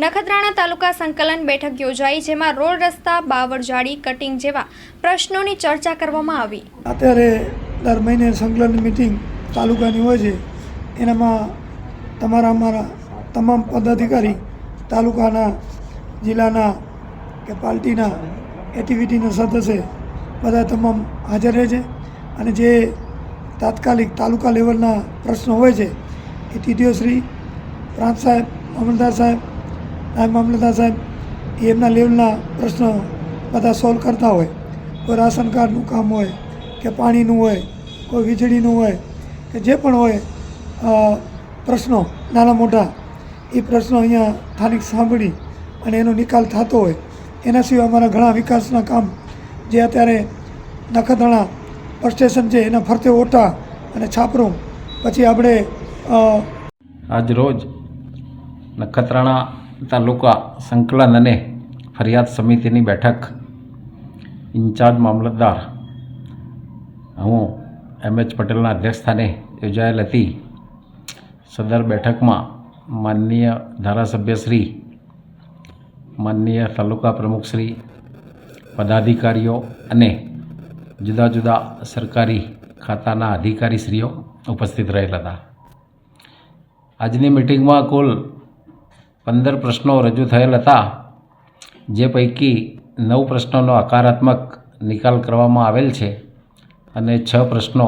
નખત્રાણા તાલુકા સંકલન બેઠક યોજાઈ, જેમાં રોડ રસ્તા, બાવળજાળી, કટિંગ જેવા પ્રશ્નોની ચર્ચા કરવામાં આવી. અત્યારે દર મહિને સંકલન મિટિંગ તાલુકાની હોય છે. એનામાં તમારા અમારા તમામ પદાધિકારી તાલુકાના, જિલ્લાના કે પાર્ટીના એક્ટિવિટીના સદસ્ય બધા તમામ હાજર રહે છે. અને જે તાત્કાલિક તાલુકા લેવલના પ્રશ્નો હોય છે, એ ટીડીઓ શ્રી પ્રાંત સાહેબ મામલતદાર સાહેબ નાયબ મામલતદાર સાહેબ એમના લેવલના પ્રશ્નો બધા સોલ્વ કરતા હોય. કોઈ રાશન કાર્ડનું કામ હોય, કે પાણીનું હોય, કોઈ વીજળીનું હોય, કે જે પણ હોય પ્રશ્નો, નાના મોટા, એ પ્રશ્નો અહીંયા સ્થાનિક સાંભળી અને એનો નિકાલ થતો હોય. એના સિવાય અમારા ઘણા વિકાસના કામ, જે અત્યારે નખત્રાણા બસ સ્ટેશન છે, એના ફરતે ઓટા અને છાપરું. પછી આપણે આજ રોજ નખત્રાણા તાલુકા સંકલન અને ફરિયાદ સમિતિની બેઠક. ઇન્ચાર્જ મામલતદાર. હું એમ એચ પટેલના અધ્યક્ષસ્થાને યોજાયેલ હતી. સદર બેઠકમાં માનનીય ધારાસભ્યશ્રી માનનીય તાલુકા પ્રમુખશ્રી પદાધિકારીઓ અને જુદા જુદા સરકારી ખાતાના અધિકારીશ્રીઓ ઉપસ્થિત રહેલા હતા. આજની મિટિંગમાં કુલ પંદર પ્રશ્નો રજૂ થયેલ હતા, જે પૈકી નવ પ્રશ્નોનો હકારાત્મક નિકાલ કરવામાં આવેલ છે અને છ પ્રશ્નો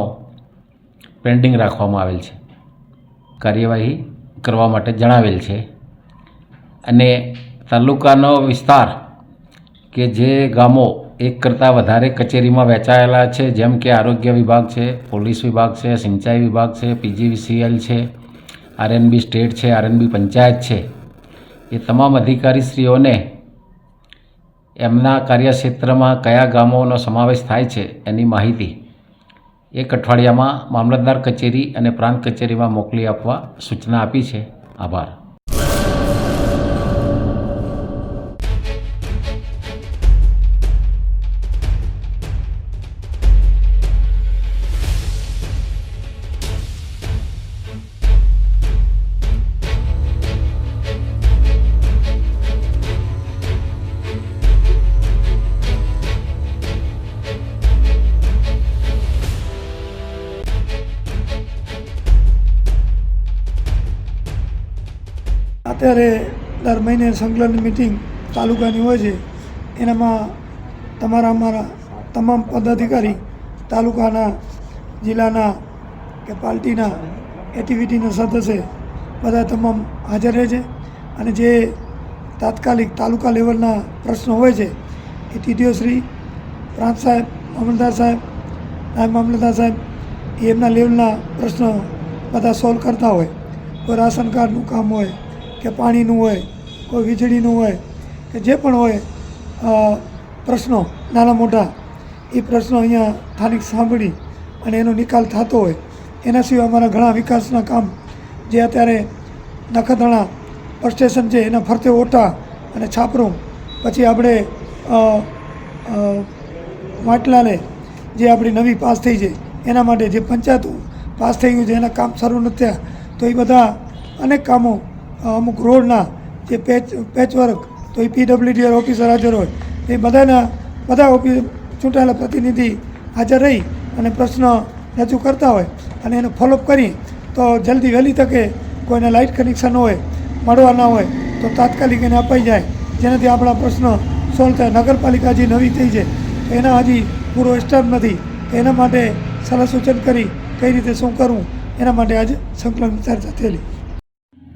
પેન્ડિંગ રાખવામાં આવેલ છે. કાર્યવાહી કરવા માટે જણાવેલ છે. અને તાલુકાનો વિસ્તાર કે જે ગામો એક કરતાં વધારે કચેરીમાં વહેંચાયેલા છે, જેમ કે આરોગ્ય વિભાગ છે, પોલીસ વિભાગ છે, સિંચાઈ વિભાગ છે, પીજીવીસીએલ છે, આરએનબી સ્ટેટ છે, આરએનબી પંચાયત છે એ તમામ અધિકારીશ્રીઓને એમના કાર્યક્ષેત્રમાં કયા ગામોનો સમાવેશ થાય છે એની માહિતી એક અઠવાડિયામાં મામલતદાર કચેરી અને પ્રાંત કચેરીમાં મોકલી આપવા સૂચના આપી છે. આભાર. અત્યારે દર મહિને સંકલન મિટિંગ તાલુકાની હોય છે. એનામાં તમારા અમારા તમામ પદાધિકારી તાલુકાના, જિલ્લાના કે પાર્ટીના એક્ટિવિટીના સદસ્ય બધા તમામ હાજર રહે છે. અને જે તાત્કાલિક તાલુકા લેવલના પ્રશ્નો હોય છે, એ ટીડીઓ શ્રી પ્રાંત સાહેબ, મામલતદાર સાહેબ, નાયબ મામલતદાર સાહેબ એમના લેવલના પ્રશ્નો બધા સોલ્વ કરતા હોય. કોઈ રાશન કાર્ડનું કામ હોય કે પાણીનું હોય કોઈ વીજળીનું હોય કે જે પણ હોય પ્રશ્નો નાના મોટા એ પ્રશ્નો અહીંયા સ્થાનિક સાંભળી અને એનો નિકાલ થતો હોય. એના સિવાય અમારા ઘણા વિકાસના કામ જે અત્યારે નખત્રાણા બસ સ્ટેશન છે એના ફરતે ઓટા અને છાપરું પછી આપણે અ, જે આપણી નવી પાસ થઈ છે એના માટે જે પંચાયત પાસ થઈ ગયું છે એના કામ શરૂ નથી થયા તો એ બધા અનેક કામો અમુક રોડના જે પેચ, પેચવર્ક, તો એ પીડબ્લ્યુડી ઓફિસર હાજર હોય. એ બધાના, બધા ઓફિસ ચૂંટાયેલા પ્રતિનિધિ હાજર રહી અને પ્રશ્ન રજૂ કરતા હોય અને એનો ફોલોઅપ કરી, તો જલ્દી વહેલી તકે કોઈને લાઇટ કનેક્શન હોય, મળવા ના હોય, તો તાત્કાલિક એને અપાઈ જાય. જેનાથી આપણા પ્રશ્નો સોલ્વ થાય. નગરપાલિકા હજી નવી થઈ છે. એના હજી પૂરો સ્ટાફ નથી. એના માટે સલાહ સૂચન કરી કઈ રીતે શું કરવું, એના માટે આજે સંકલન ચર્ચા થયેલી.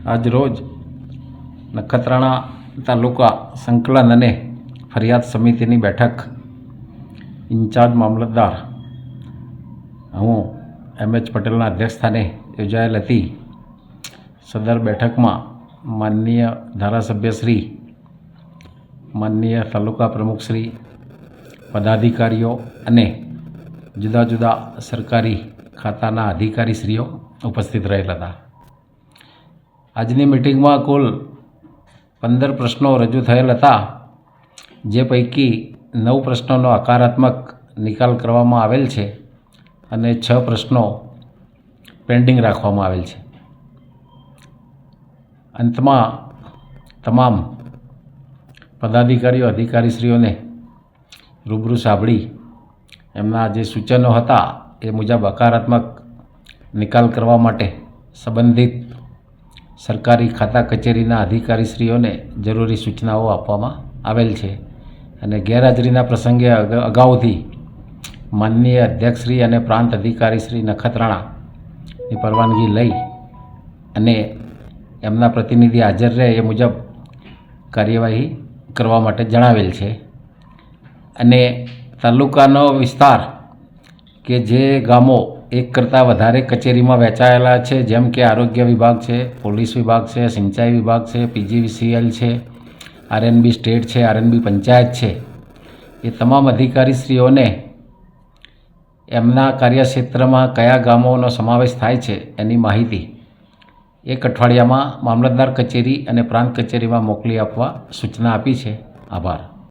આજ રોજ નખત્રાણા તાલુકા સંકલન અને ફરિયાદ સમિતિની બેઠક ઇન્ચાર્જ મામલતદાર હું એમ એચ પટેલના અધ્યક્ષસ્થાને યોજાયેલ હતી. સદર બેઠકમાં માનનીય ધારાસભ્યશ્રી માનનીય તાલુકા પ્રમુખશ્રી પદાધિકારીઓ અને જુદા જુદા સરકારી ખાતાના અધિકારીશ્રીઓ ઉપસ્થિત રહેલા હતા. આજની મિટિંગમાં કુલ પંદર પ્રશ્નો રજૂ થયેલ હતા, જે પૈકી નવ પ્રશ્નોનો હકારાત્મક નિકાલ કરવામાં આવેલ છે અને છ પ્રશ્નો પેન્ડિંગ રાખવામાં આવેલ છે. અંતમાં તમામ પદાધિકારીઓ, અધિકારીશ્રીઓને રૂબરૂ સાંભળી એમના જે સૂચનો હતા એ મુજબ હકારાત્મક નિકાલ કરવા માટે સંબંધિત સરકારી ખાતા કચેરીના અધિકારીશ્રીઓને જરૂરી સૂચનાઓ આપવામાં આવેલ છે અને ગેરહાજરીના પ્રસંગે અગાઉથી માનનીય અધ્યક્ષશ્રી અને પ્રાંત અધિકારીશ્રી નખત્રાણાની પરવાનગી લઈ અને એમના પ્રતિનિધિ હાજર રહે એ મુજબ કાર્યવાહી કરવા માટે જણાવેલ છે. અને તાલુકાનો વિસ્તાર કે જે ગામો એક કરતાં વધારે કચેરીમાં વહેંચાયેલા છે, જેમ કે આરોગ્ય વિભાગ છે, પોલીસ વિભાગ છે, સિંચાઈ વિભાગ છે પીજીવીસીએલ છે આરએનબી સ્ટેટ છે આરએનબી પંચાયત છે. એ તમામ અધિકારીશ્રીઓને એમના કાર્યક્ષેત્રમાં કયા ગામોનો સમાવેશ થાય છે એની માહિતી એક અઠવાડિયામાં મામલતદાર કચેરી અને પ્રાંત કચેરીમાં મોકલી આપવા સૂચના આપી છે. આભાર.